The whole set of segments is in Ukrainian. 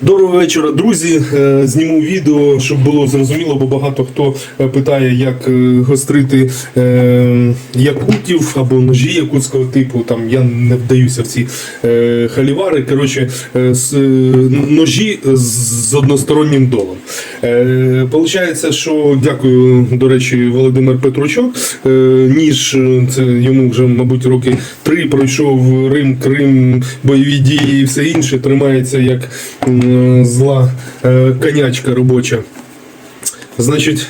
Доброго вечора, друзі. Е, Зніму відео, щоб було зрозуміло, бо багато хто е, питає, як е, гострити якутів або ножі якутського типу. Там я не вдаюся в ці халівари. Коротше, ножі з, одностороннім долом. Получається, що дякую, до речі, Володимир Петручок. Ніж це йому вже, мабуть, роки три пройшов Рим, Крим, бойові дії і все інше. Тримається як зла е, конячка робоча. Значить,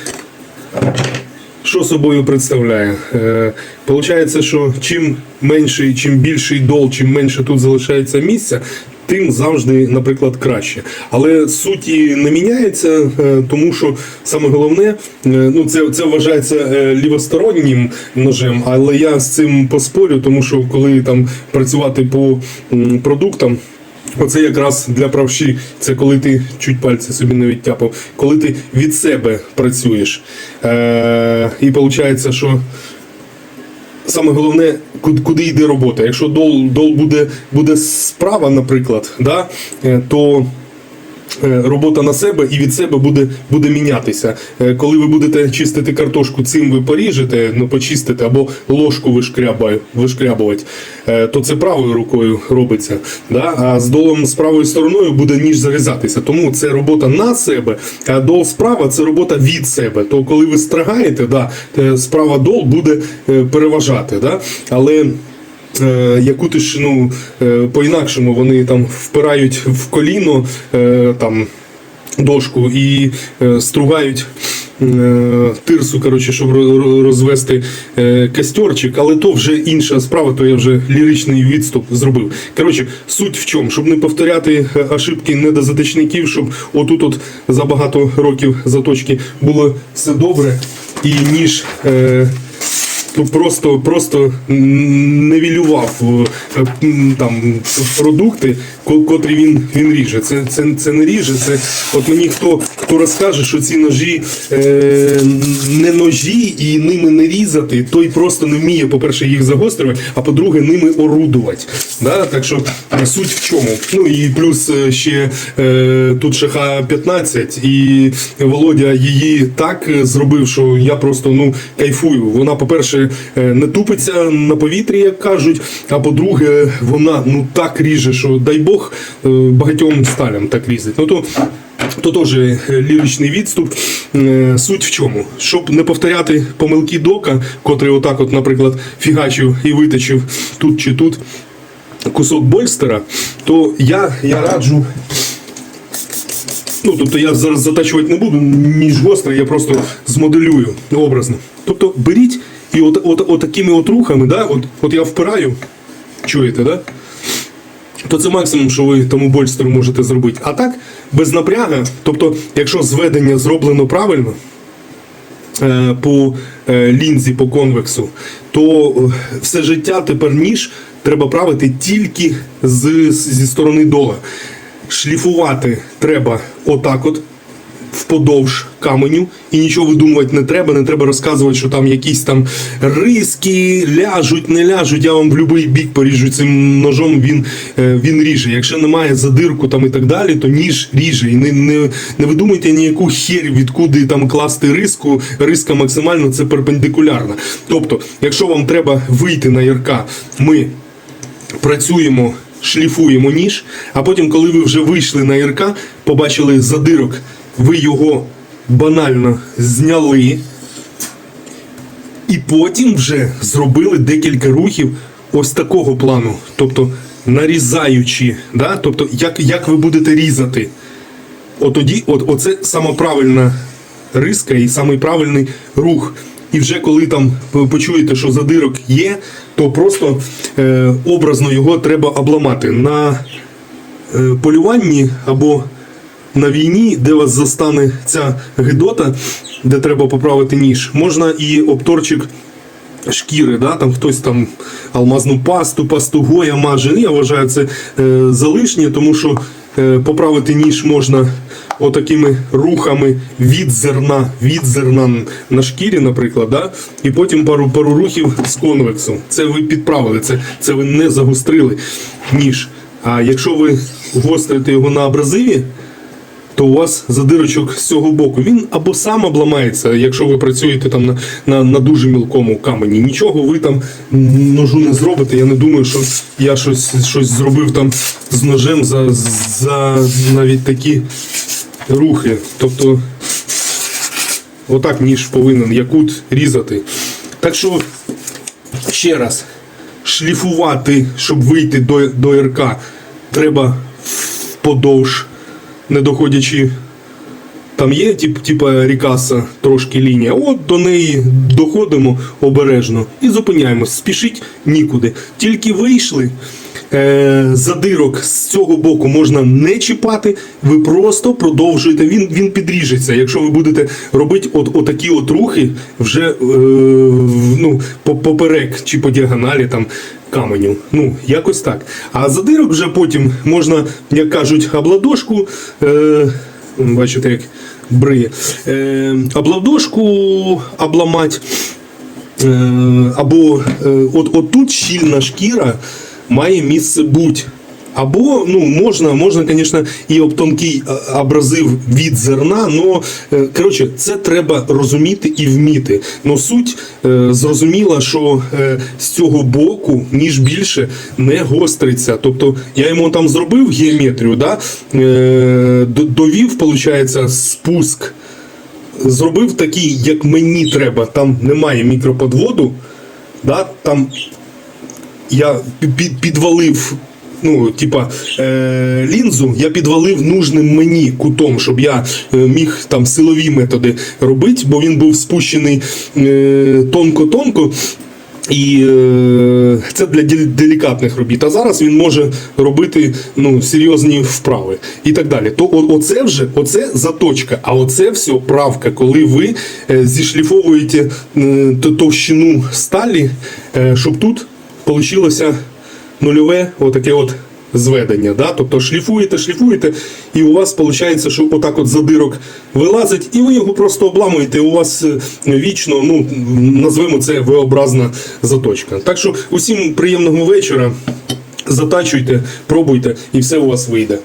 що собою представляє? Е, Получається, що чим менший, чим більший дол, чим менше тут залишається місця, тим завжди, наприклад, краще. Але суті не міняється, е, тому що саме головне, ну це, це вважається лівостороннім ножем, але я з цим поспорю, тому що коли там працювати по продуктам. Оце якраз для правші, це коли ти чуть пальці собі не відтяпав, коли ти від себе працюєш. Е, і виходить, що саме головне, куди, йде робота. Якщо дол, дол буде, буде справа, наприклад, да, е, то робота на себе і від себе буде, буде мінятися. Е, Коли ви будете чистити картошку, цим ви поріжете, ну почистите або ложку вишкрябувати, е, то це правою рукою робиться. Да? А з долом з правою стороною буде ніж зарізатися. Тому це робота на себе, а дол справа це робота від себе. То коли ви стригаєте, да, е, справа дол буде е, переважати. Да? Але Е, яку ти ж ну е, по-інакшому вони там впирають в коліно е, там дошку і е, стругають. е, Тирсу, коротше, щоб ро- ро- розвести е, костьорчик, але то вже інша справа, то я вже ліричний відступ зробив. Коротше, суть в чому, щоб не повторяти е, ошибки недозатичників, щоб отут от за багато років заточки було все добре, і ніж е, просто, просто невілював е, там продукти, котрі він, він ріже. Це, це, це не ріже. Це от мені хто, хто розкаже, що ці ножі е, не ножі і ними не різати, той просто не вміє, по-перше, їх загострювати, а по-друге, ними орудувати. Да? Так що е, суть в чому. Ну і плюс е, ще е, тут шаха 15, і Володя її так зробив, що я просто ну кайфую. Вона, по-перше, е, не тупиться на повітрі, як кажуть. А по-друге, вона ну так ріже, що дай Бог е, багатьом сталям так різать. Ну то то теж е, ліричний відступ. Е, Суть в чому? Щоб не повторяти помилки дока, котрий отак, от, наприклад, фігачив і виточив тут чи тут кусок больстера, то я, я раджу. Ну, тобто я зараз затачувати не буду, ніж гострий, я просто змоделюю образно. Тобто беріть і от, от, от такими от рухами, да, от, от я впираю, чуєте, да? То це максимум, що ви тому больстеру можете зробити. А так, без напряга, тобто, якщо зведення зроблено правильно, е, по е, лінзі, по конвексу, то е, все життя тепер ніж треба правити тільки з, зі сторони дола. Шліфувати треба отак от. Вподовж каменю і нічого видумувати не треба. Не треба розказувати, що там якісь там риски ляжуть, не ляжуть. Я вам в будь-який бік поріжу цим ножом. Він, е, він ріже. Якщо немає задирку там і так далі, то ніж ріже. І не, не, не видумуйте ніяку херь, відкуди там класти риску. Риска максимально це перпендикулярна. Тобто, якщо вам треба вийти на ярка, ми працюємо, шліфуємо ніж, а потім, коли ви вже вийшли на ірка, побачили задирок, ви його банально зняли. І потім вже зробили декілька рухів ось такого плану. Тобто нарізаючи, да? тобто як, як ви будете різати. От тоді, от, оце сама правильна риска і самий правильний рух. І вже коли там почуєте, що задирок є, то просто е, образно його треба обламати. На е, полюванні або на війні, де вас застане ця гидота, де треба поправити ніж, можна і обторчик шкіри, да? там хтось там алмазну пасту, пасту гоя маже. Ну, Я вважаю це е, залишнє, тому що е, поправити ніж можна отакими рухами від зерна, від зерна на шкірі, наприклад, да? і потім пару, пару рухів з конвексом. Це ви підправили, це, це ви не загострили ніж. А якщо ви гострите його на абразиві, то у вас задирочок з цього боку. Він або сам обламається, якщо ви працюєте там на, на, на дуже мілкому камені. Нічого ви там ножу не зробите. Я не думаю, що я щось, щось зробив там з ножем за, за навіть такі рухи. Тобто, отак ніж повинен якут різати. Так що, ще раз, шліфувати, щоб вийти до, до РК, треба вподовж, не доходячи. Там є тип, типа рікаса трошки лінія. От до неї доходимо обережно і зупиняємось. Спішіть нікуди. Тільки вийшли. Е, задирок з цього боку можна не чіпати, ви просто продовжуєте. Він, він підріжеться. Якщо ви будете робити от, отакі от рухи вже е, ну, поперек чи по діагоналі там каменю. Ну, якось так. А задирок вже потім можна, як кажуть, обладошку. Е, бачите, як бриє. Е, обладошку обламати. Е, або е, от, от тут щільна шкіра має місце бути. Або ну, можна, можна, звісно, і об тонкий абразив від зерна, але коротше, це треба розуміти і вміти. Ну суть е, зрозуміла, що е, з цього боку ніж більше не гостриться. Тобто я йому там зробив геометрію, да? е, довів, виходить, спуск зробив такий, як мені треба. Там немає мікроподводу. Да? Там я пі- пі- підвалив. Ну, типа, е, лінзу я підвалив нужним мені кутом, щоб я е, міг там силові методи робити, бо він був спущений е, тонко-тонко. І е, це для делікатних робіт. А зараз він може робити ну, серйозні вправи і так далі. То о- оце вже оце заточка, а оце все правка, коли ви е, зішліфовуєте е, товщину сталі, е, щоб тут вийшло нульове отаке от зведення. Да? Тобто шліфуєте, шліфуєте, і у вас виходить, що отак от задирок вилазить, і ви його просто обламуєте. У вас е, вічно, ну, назвемо це V-образна заточка. Так що усім приємного вечора. Затачуйте, пробуйте, і все у вас вийде.